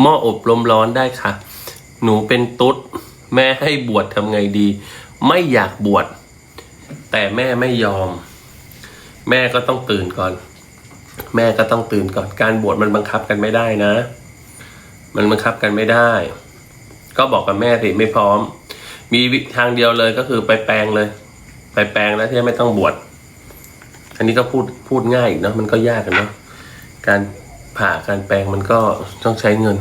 หม้ออบลมร้อนได้ค่ะ หนูเป็นตุ๊ด แม่ให้บวชทำไงดี ไม่อยากบวชแต่แม่ไม่ยอม แม่ก็ต้องตื่นก่อน แม่ก็ต้องตื่นก่อน การบวชมันบังคับกันไม่ได้นะ มันบังคับกันไม่ได้ ก็บอกกับแม่สิไม่พร้อม มีทางเดียวเลยก็คือไปแปลงเลย ไปแปลงแล้วที่ไม่ต้องบวชอันนี้ก็พูดพูดง่ายอีกเนอะมันก็ยากกันเนาะการ ผ่าการแปลงมันก็ต้องใช้เงิน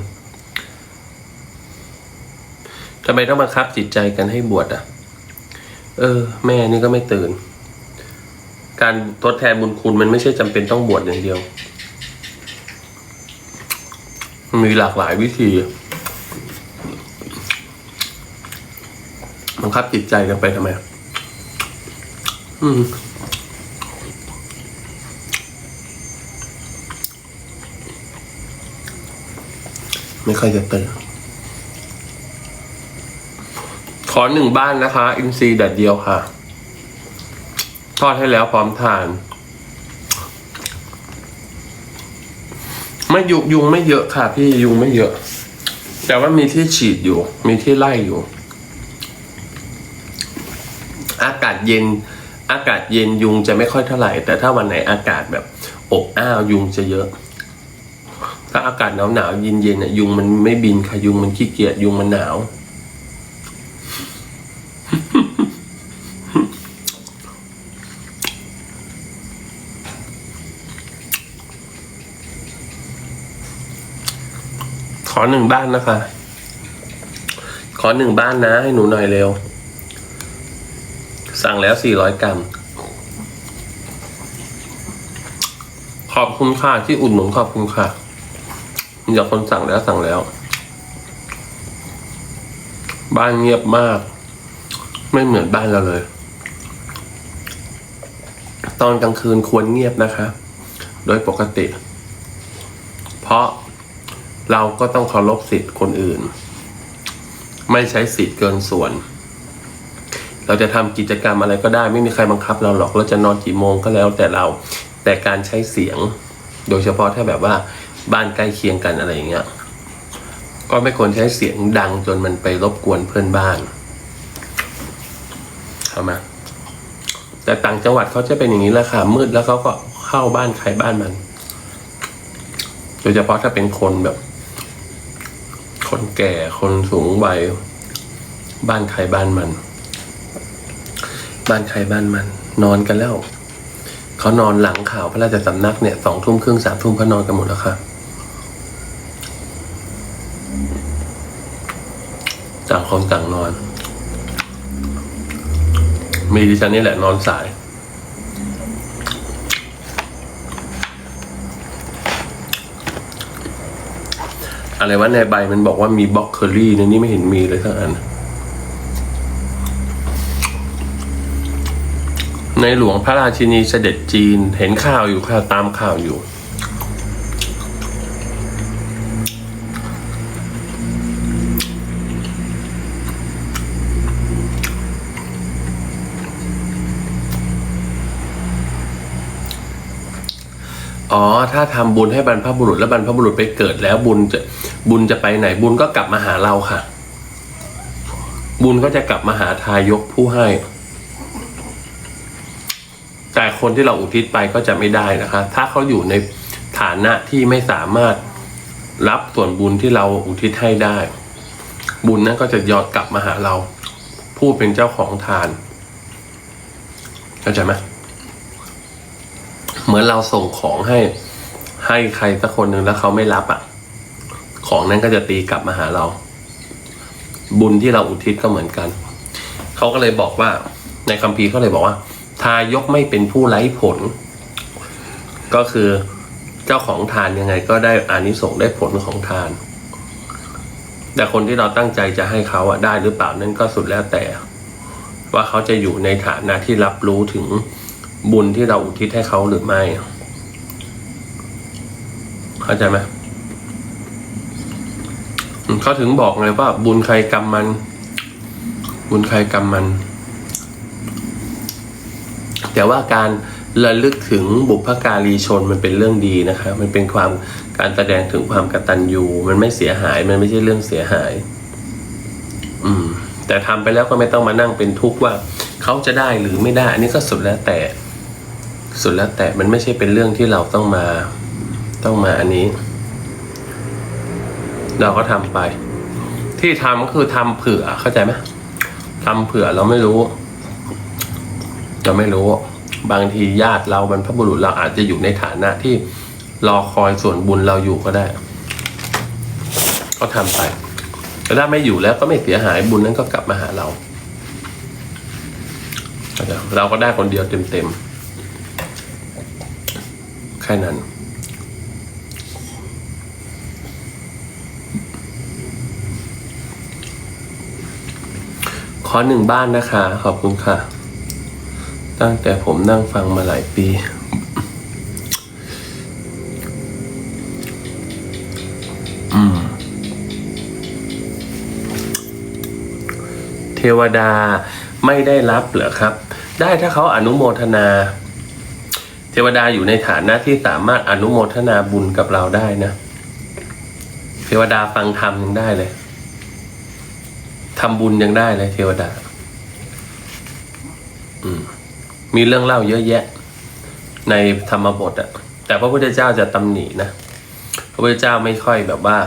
ทำไมต้องบังคับจิตใจกันให้บวชอะ เออ แม่นี่ก็ไม่ตื่น การทดแทนบุญคุณมันไม่ใช่จำเป็นต้องบวชอย่างเดียวมันมีหลากหลายวิธีบังคับจิตใจกันไปทำไม อืม ไม่ค่อยจะตื่นขอหนึ่งบ้านนะคะ อินซีแดดเดียวค่ะ ทอดให้แล้วพร้อมทาน ไม่ยุงยุงไม่เยอะค่ะ พี่ยุงไม่เยอะ แต่ว่ามีที่ฉีดอยู่ มีที่ไล่อยู่ อากาศเย็น อากาศเย็นยุงจะไม่ค่อยเท่าไหร่ แต่ถ้าวันไหนอากาศแบบอบอ้าวยุงจะเยอะ ถ้าอากาศหนาวหนาวเย็นเย็นอะยุงมันไม่บินค่ะยุงมันขี้เกียจยุงมันหนาวขอหนึ่งบ้านนะคะ ขอหนึ่งบ้านนะ ให้หนูหน่อยเร็ว สั่งแล้วสี่ร้อยกรัม ขอบคุณค่ะที่อุดหนุนขอบคุณค่ะ มีแต่คนสั่งแล้วสั่งแล้ว บ้านเงียบมาก ไม่เหมือนบ้านเราเลย ตอนกลางคืนควรเงียบนะคะ โดยปกติ เพราะเราก็ต้องเคารพสิทธิ์คนอื่น ไม่ใช้สิทธิ์เกินส่วน เราจะทำกิจกรรมอะไรก็ได้ ไม่มีใครบังคับเราหรอก เราจะนอนกี่โมงก็แล้วแต่เรา แต่การใช้เสียง โดยเฉพาะถ้าแบบว่า บ้านใกล้เคียงกันอะไรอย่างเงี้ย ก็ไม่ควรใช้เสียงดังจนมันไปรบกวนเพื่อนบ้านเข้ามาแต่ต่างจังหวัดเขาจะเป็นอย่างนี้แหละค่ะมืดแล้วเขาก็เข้าบ้านใครบ้านมัน โดยเฉพาะถ้าเป็นคนแบบ คนแก่คนสูงวัยบ้านใครบ้านมัน บ้านใครบ้านมัน นอนกันแล้วเขานอนหลังข่าวพระราชสำนักเนี่ยสองทุ่มครึ่งสามทุ่มเขานอนกันหมดแล้วค่ะ ต่างคนต่างนอน มีดิฉันนี่แหละนอนสาย อะไรว่าในใบมันบอกว่ามีบล็อกเคอรี่ในนี้ไม่เห็นมีเลยสักอันในหลวงพระราชินีเสด็จจีนเห็นข่าวอยู่ค่ะตามข่าวอยู่ อ๋อ ถ้าทำบุญให้บรรพบุรุษแล้วบรรพบุรุษไปเกิดแล้วบุญจะบุญจะไปไหน บุญก็กลับมาหาเราค่ะ บุญก็จะกลับมาหาทายกผู้ให้ แต่คนที่เราอุทิศไปก็จะไม่ได้นะคะ ถ้าเขาอยู่ในฐานะที่ไม่สามารถรับส่วนบุญที่เราอุทิศให้ได้ บุญนั้นก็จะย้อนกลับมาหาเรา ผู้เป็นเจ้าของทานเข้าใจไหม เหมือนเราส่งของให้ ให้ใครสักคนหนึ่งแล้วเขาไม่รับอะ ของนั้นก็จะตีกลับมาหาเรา บุญที่เราอุทิศก็เหมือนกัน เขาก็เลยบอกว่า ในคัมภีร์เขาเลยบอกว่า ทายกไม่เป็นผู้ไร้ผล ก็คือเจ้าของทานยังไง ก็ได้อานิสงส์ได้ผลของทาน แต่คนที่เราตั้งใจจะให้เขาอะได้หรือเปล่านั่นก็สุดแล้วแต่ ว่าเขาจะอยู่ในฐานะที่รับรู้ถึง บุญที่เราอุทิศให้เขาหรือไม่ เข้าใจไหมเขาถึงบอกไงว่า บุญใครกรรมมัน บุญใครกรรมมัน แต่ว่าการระลึกถึงบุพการีชนมันเป็นเรื่องดีนะคะ มันเป็นความการแสดงถึงความกตัญญูมันไม่เสียหาย มันไม่ใช่เรื่องเสียหาย อืม แต่ทำไปแล้วก็ไม่ต้องมานั่งเป็นทุกข์ว่าเขาจะได้หรือไม่ได้ อันนี้ก็สุดแล้วแต่ สุดแล้วแต่มันไม่ใช่เป็นเรื่องที่เราต้องมาต้องมาอันนี้ เราก็ทำไป ที่ทำก็คือทำเผื่อเข้าใจไหมทำเผื่อเราไม่รู้เราไม่รู้ บางทีญาติเราบรรพบุรุษเราอาจจะอยู่ในฐานะที่รอคอยส่วนบุญเราอยู่ก็ได้ ก็ทำไปแต่ถ้าไม่อยู่แล้วก็ไม่เสียหายบุญนั้นก็กลับมาหาเราเข้าใจเราก็ได้คนเดียวเต็มๆ ค่นั้น ขอหนึ่งบ้านนะคะ ขอบคุณค่ะ ตั้งแต่ผมนั่งฟังมาหลายปีอืมเทวดาไม่ได้รับเหรอครับ ได้ถ้าเขาอนุโมทนา ทวดาอยู่ในฐานะที่สามารถอนุโมทนาบุญกับเราได้นะ เทวดาฟังธรรมยังได้เลยทำบุญยังได้เลยเทวดา อืม มีเรื่องเล่าเยอะแยะ ในธรรมบทอะแต่พระพุทธเจ้าจะตำหนินะ พระพุทธเจ้าไม่ค่อยแบบว่า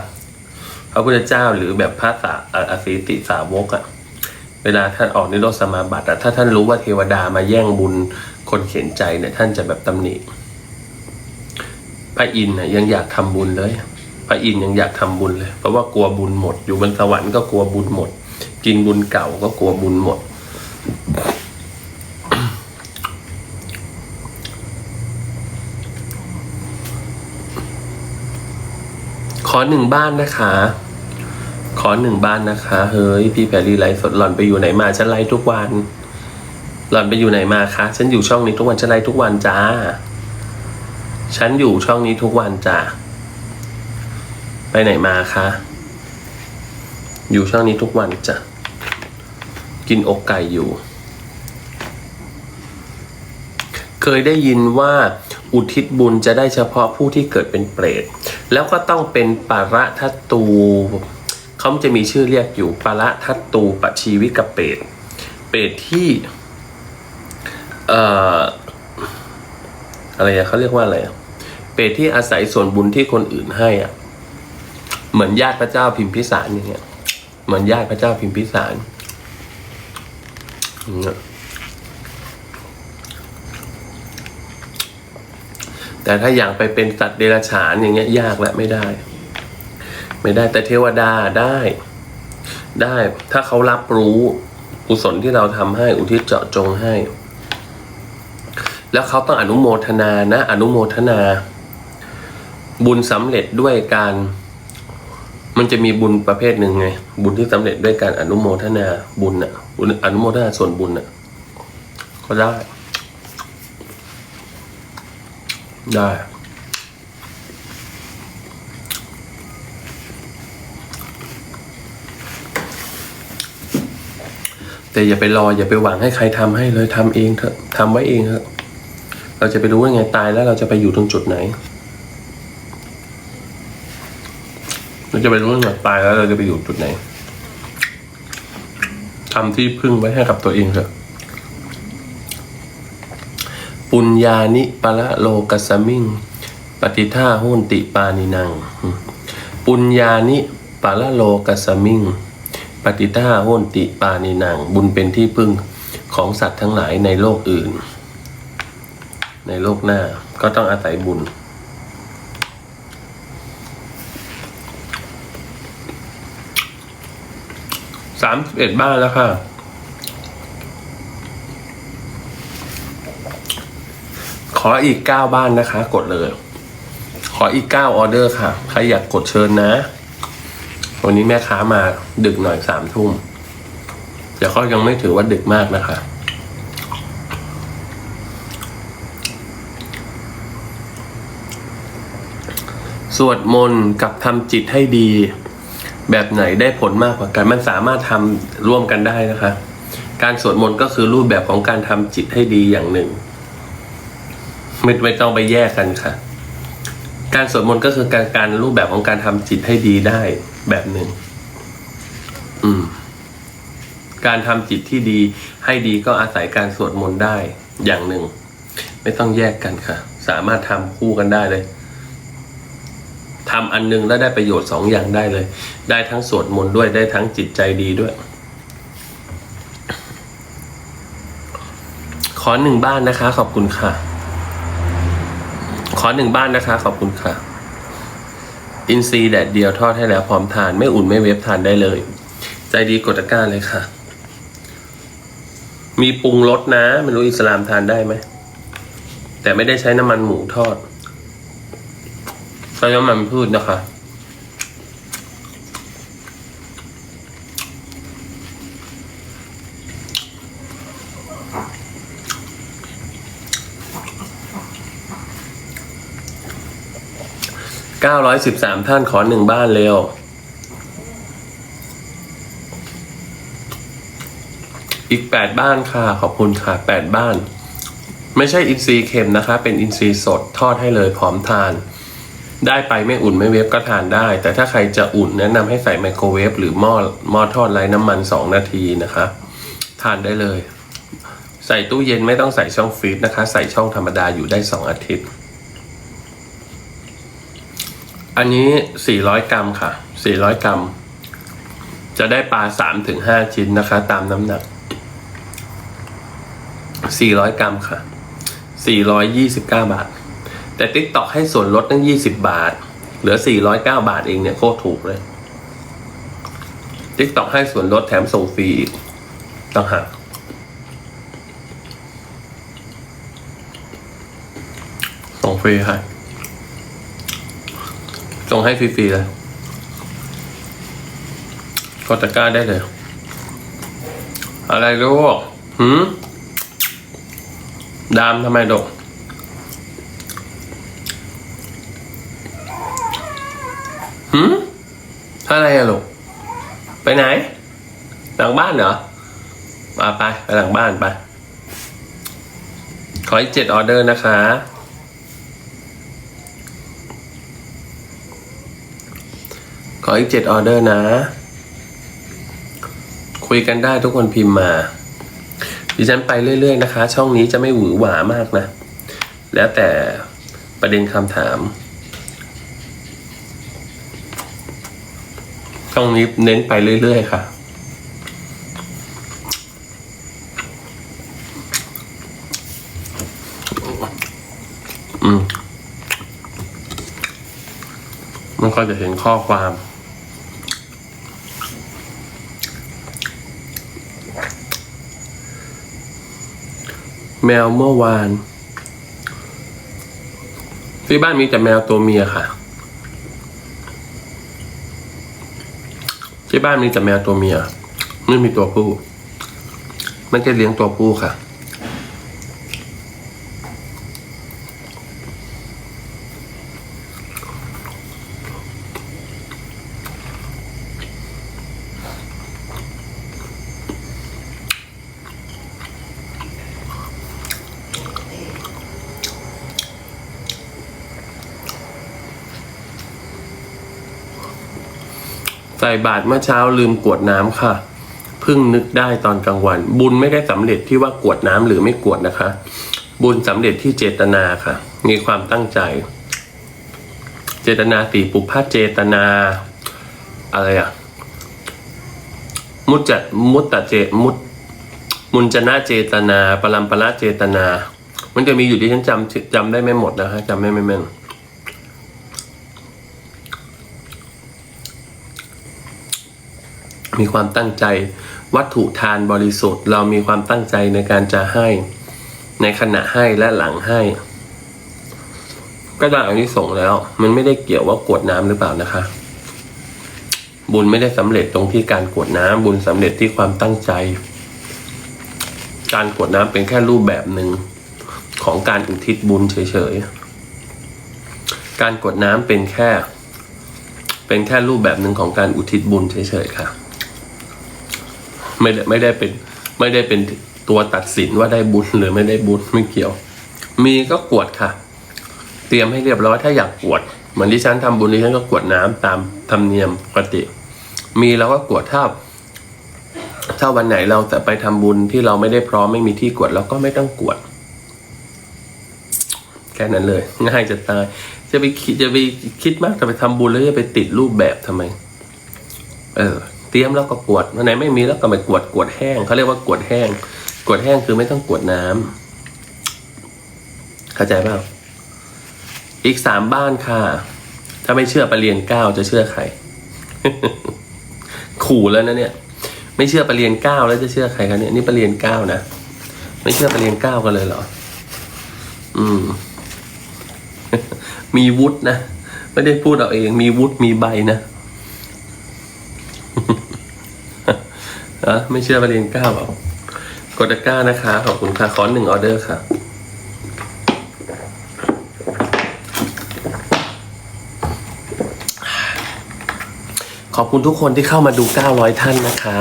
พระพุทธเจ้าหรือแบบพระสาอสีติสาวกอะเวลาท่านออกนิโรธสมาบัติอะถ้าท่านรู้ว่าเทวดามาแย่งบุญ คนเข็นใจเนี่ยท่านจะแบบตำหนิพระอินทร์น่ะยังอยากทำบุญเลยพระอินทร์ยังอยากทำบุญเลย เพราะว่ากลัวบุญหมด อยู่บนสวรรค์ก็กลัวบุญหมด กินบุญเก่าก็กลัวบุญหมด ขอหนึ่งบ้านนะคะ ขอหนึ่งบ้านนะคะ เฮ้ย พี่แพรรี่ไลฟ์สดหล่อนไปอยู่ไหนมาฉันไลฟ์ทุกวัน หล่อนไปอยู่ไหนมาคะ ฉันอยู่ช่องนี้ทุกวันฉันไลฟ์ทุกวันจ้า ฉันอยู่ช่องนี้ทุกวันจ้า ไปไหนมาคะ อยู่ช่องนี้ทุกวันจ้ะ กินอกไก่อยู่ เคยได้ยินว่าอุทิศบุญจะได้เฉพาะผู้ที่เกิดเป็นเปรต แล้วก็ต้องเป็นปาระทัตตูเขาจะมีชื่อเรียกอยู่ปาระทัตตูปชีวิกเปรต เปรตที่ เอ่ออะไรอะเขาเรียกว่าอะไรอะเปรตที่อาศัยส่วนบุญที่คนอื่นให้อะ เหมือนญาติพระเจ้าพิมพิสารอย่างเงี้ย เหมือนญาติพระเจ้าพิมพิสารแต่ถ้าอย่างไปเป็นสัตว์เดรัจฉานอย่างเงี้ย ยากและไม่ได้ ไม่ได้แต่เทวดาได้ ได้ ถ้าเขารับรู้กุศลที่เราทำให้อุทิศเจาะจงให้ แล้วเขาต้องอนุโมทนานะ อนุโมทนา บุญสำเร็จด้วยการ มันจะมีบุญประเภทหนึ่งไง บุญที่สำเร็จด้วยการอนุโมทนาบุญอะบุญอนุโมทนาส่วนบุญอะก็ได้ ได้ แต่อย่าไปรออย่าไปหวังให้ใครทำให้เลยทำเองเถอะทำไว้เองเถอะ เราจะไปรู้ว่าไงตายแล้วเราจะไปอยู่ตรงจุดไหน เราจะไปรู้ว่าไงตายแล้วเราจะไปอยู่จุดไหนทำที่พึ่งไว้ให้กับตัวเองเถอะปุญญานิปะละโลกัสมิง ปฏิท่าหุนติปานินัง ปุญญานิปะละโลกัสสมิง ปฏิท่าหุนติปานินัง บุญเป็นที่พึ่งของสัตว์ทั้งหลายในโลกอื่น ในโลกหน้าก็ต้องอาศัยบุญ สามสิบเอ็ดบ้านแล้วค่ะ ขออีกเก้าบ้านนะคะ กดเลย ขออีกเก้าออเดอร์ค่ะ ใครอยากกดเชิญนะ วันนี้แม่ค้ามาดึกหน่อยสามทุ่มแต่ก็ยังไม่ถือว่าดึกมากนะคะ วดมนต์กับทำจิตให้ดี แบบไหนได้ผลมากกว่ากัน มันสามารถทำร่วมกันได้นะคะ การสวดมนต์ก็คือรูปแบบของการทำจิตให้ดีอย่างหนึ่ง ไม่ไม่ต้องไปแยกกันค่ะ การสวดมนต์ก็คือการการรูปแบบของการทำจิตให้ดีได้แบบหนึ่ง อืม การทำจิตที่ดีให้ดีก็อาศัยการสวดมนต์ได้อย่างหนึ่ง ไม่ต้องแยกกันค่ะ สามารถทำคู่กันได้เลย ทำอันหนึงแล้วได้ประโยชน์สองอย่างได้เลย ได้ทั้งสวดมนต์ด้วยได้ทั้งจิตใจดีด้วย ขอหนึ่งบ้านนะคะ ขอบคุณค่ะ ขอหนึ่งบ้านนะคะ ขอบคุณค่ะ อินซีแดดเดียวทอดให้แล้วพร้อมทาน ไม่อุ่นไม่เวฟทานได้เลย ใจดีกดตะกร้าเลยค่ะ มีปรุงรสนะไม่รู้อิสลามทานได้ไหมแต่ไม่ได้ใช้น้ำมันหมูทอด ใช้น้ำมันพืชนะคะ เก้าร้อยสิบสามท่านขอหนึ่งบ้านเร็วอีกแปดบ้านค่ะ ขอบคุณค่ะแปดบ้าน ไม่ใช่อินทรีย์เค็มนะคะ เป็นอินทรีย์สดทอดให้เลยพร้อมทาน ได้ไปไม่อุ่นไม่เวฟก็ทานได้ แต่ถ้าใครจะอุ่นแนะนำให้ใส่ไมโครเวฟหรือหม้อหม้อทอดไร้น้ำมันสองนาทีนะคะ ทานได้เลย ใส่ตู้เย็นไม่ต้องใส่ช่องฟรีซนะคะ ใส่ช่องธรรมดาอยู่ได้สองอาทิตย์ อันนี้ 400 กรัมค่ะ 400 กรัม จะได้ปลา3ถึง5ชิ้นนะคะ ตามน้ำหนัก 400 กรัมค่ะ 429 บาท แต่ TikTok ให้ส่วนลดตั้ง 20 บาท เหลือ 409 บาทเองเนี่ยโคตรถูกเลย TikTok ให้ส่วนลดแถมส่งฟรีอีกต่างหากส่งฟรีค่ะส่งให้ฟรีๆเลยกดตะกร้าได้เลย อะไรลูกหืมดามทำไมดก หืมอะไรอะลูก ไปไหน หลังบ้านเหรอมาไป ไปหลังบ้านไป ขออีกเจ็ดออเดอร์นะคะ ขออีกเจ็ดออเดอร์นะ คุยกันได้ทุกคนพิมพ์มา ดิฉันไปเรื่อย ๆ นะคะ ช่องนี้จะไม่หวือหวามากนะ แล้วแต่ประเด็นคำถาม ช่องนี้เน้นไปเรื่อยๆค่ะ อืมมันก็จะเห็นข้อความแมวเมื่อวาน ที่บ้านมีแต่แมวตัวเมียค่ะ ที่บ้านมีแต่แมวตัวเมียไม่มีตัวผู้ ไม่ได้เลี้ยงตัวผู้ค่ะ ใส่บาตรเมื่อเช้าลืมกวดน้ำค่ะเพิ่งนึกได้ตอนกลางวัน บุญไม่ได้สำเร็จที่ว่ากวดน้ำหรือไม่กวดนะคะ บุญสำเร็จที่เจตนาค่ะ มีความตั้งใจ เจตนาตีปุพพะเจตนา อะไรอะมุจจะมุตตะเจมุตมุนจนะเจตนาปรัมปละเจตนา มันจะมีอยู่ที่ฉันจำจำได้ไม่หมดนะฮะจำไม่ไม่แม่น มีความตั้งใจ วัตถุทานบริสุทธิ์ เรามีความตั้งใจในการจะให้ ในขณะให้และหลังให้ ก็ได้อานิสงส์แล้ว มันไม่ได้เกี่ยวว่ากวดน้ำหรือเปล่านะคะ บุญไม่ได้สำเร็จตรงที่การกวดน้ำบุญสำเร็จที่ความตั้งใจ การกวดน้ำเป็นแค่รูปแบบหนึ่งของการอุทิศบุญเฉยๆ การกวดน้ำเป็นแค่ เป็นแค่รูปแบบหนึ่งของการอุทิศบุญเฉยๆ ค่ะ ไม่ได้ไม่ได้เป็นไม่ได้เป็นตัวตัดสินว่าได้บุญหรือไม่ได้บุญไม่เกี่ยว มีก็กวดค่ะ เตรียมให้เรียบร้อยถ้าอยากกวด เหมือนที่ฉันทำบุญที่ฉันก็กวดน้ำตามธรรมเนียมปกติ มีเราก็กวดถ้าถ้าวันไหนเราจะไปทำบุญที่เราไม่ได้พร้อมไม่มีที่กวดเราก็ไม่ต้องกวด แค่นั้นเลย ง่ายจะตายจะไปคิดจะไปคิดมากจะไปทำบุญแล้วจะไปติดรูปแบบทำไม เออ เตรียมแล้วก็กวดวันไหนไม่มีแล้วก็ไปกวดกวดแห้งเขาเรียกว่ากวดแห้ง กวดแห้งคือไม่ต้องกวดน้ำเข้าใจเปล่าอีกสามบ้านค่ะ ถ้าไม่เชื่อไปเรียนเก้าจะเชื่อใคร ขู่แล้วนะเนี่ย ไม่เชื่อไปเรียนเก้าแล้วจะเชื่อใครคะเนี่ยนี่ไปเรียนเก้านะไม่เชื่อไปเรียนเก้ากันเลยเหรอ อืม มีวุฒินะ ไม่ได้พูดเอาเอง มีวุฒิมีใบนะ ออไม่เชื่อประเด็นเก้าหรอกดตะก้านะคะ ขอบคุณค่ะขอหนึ่งออเดอร์ค่ะ ขอบคุณทุกคนที่เข้ามาดู 900 ท่านนะคะ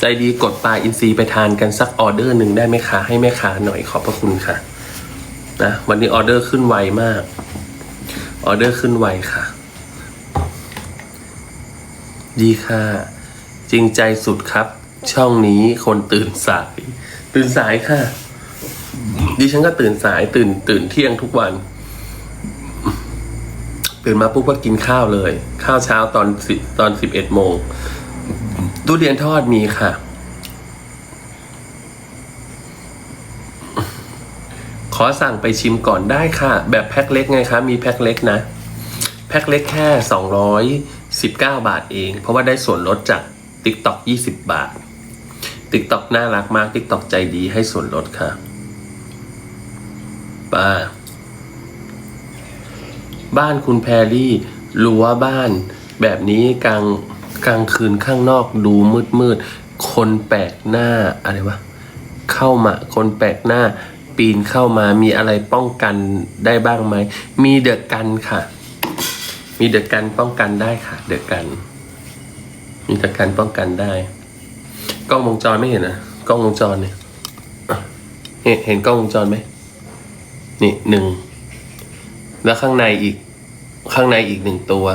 ใจดีกดปลาอินทรีไปทานกันสักออเดอร์หนึ่งได้ไหมคะ ให้แม่ค้าหน่อยขอบพระคุณค่ะนะวันนี้ออเดอร์ขึ้นไวมาก ออเดอร์ขึ้นไวค่ะ ดีค่ะ จริงใจสุดครับ ช่องนี้คนตื่นสาย ตื่นสายค่ะ ดิฉันก็ตื่นสายตื่น ตื่นเที่ยงทุกวัน ตื่นมาปุ๊บก็กินข้าวเลย ข้าวเช้าตอนสิตอนสิบเอ็ดโมงตู้เรียนทอดมีค่ะ ขอสั่งไปชิมก่อนได้ค่ะ แบบแพ็คเล็กไงคะ มีแพ็คเล็กนะ แพ็คเล็กแค่สองร้อย สิบเก้าบาทเอง เพราะว่าได้ส่วนลดจาก TikTok ยี่สิบบาท TikTok น่ารักมาก TikTok ใจดีให้ส่วนลดค่ะป้าบ้านคุณแพรรี่รั้วบ้านแบบนี้กลางกลางคืนข้างนอกดูมืดมืดคนแปลกหน้าอะไรวะเข้ามา คนแปลกหน้า ปีนเข้ามามีอะไรป้องกันได้บ้างไหม มีเดอะกันค่ะ มีเดอะกันป้องกันได้ค่ะเดอะกัน มีเดอะกันป้องกันได้ กล้องวงจรไม่เห็นนะกล้องวงจรเนี่ยเห็นเห็นกล้องวงจรไหมนี่หนึ่งแล้วข้างในอีกข้างในอีกหนึ่งตัว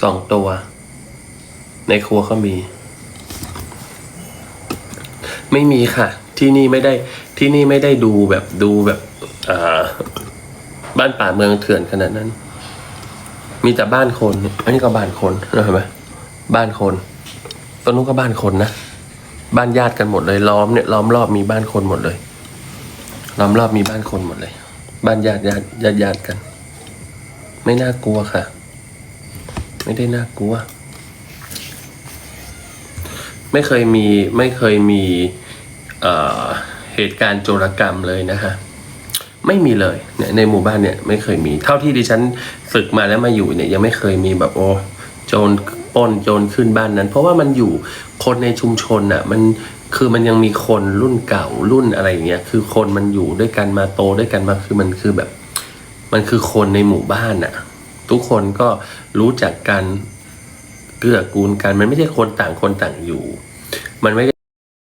สองตัว ในครัวเขามี ไม่มีค่ะ ที่นี่ไม่ได้ที่นี่ไม่ได้ดูแบบดูแบบอ่า บ้านป่าเมืองเถื่อนขนาดนั้น มีแต่บ้านคน อันนี้ก็บ้านคนเห็นไหมบ้านคนตรงนู้นก็บ้านคนนะบ้านญาติกันหมดเลยล้อมเนี่ยล้อมรอบมีบ้านคนหมดเลยล้อมรอบมีบ้านคนหมดเลย บ้านญาติญาติญาติญาติกัน ไม่น่ากลัวค่ะ ไม่ได้น่ากลัว ไม่เคยมีไม่เคยมีเเหตุการณ์โจรกรรมเลยนะฮะ ไม่มีเลยเนี่ยในหมู่บ้านเนี่ยไม่เคยมี เท่าที่ดิฉันฝึกมาแล้วมาอยู่เนี่ยยังไม่เคยมีแบบโอ้โจรปล้นโจรขึ้นบ้านนั้น เพราะว่ามันอยู่คนในชุมชนอะมันคือมันยังมีคนรุ่นเก่ารุ่นอะไรอย่างเงี้ยคือคนมันอยู่ด้วยกันมาโตด้วยกันมาคือมันคือแบบ มันคือคนในหมู่บ้านอะ ทุกคนก็รู้จักกันเกื้อกูลกัน มันไม่ใช่คนต่างคนต่างอยู่ มันไม่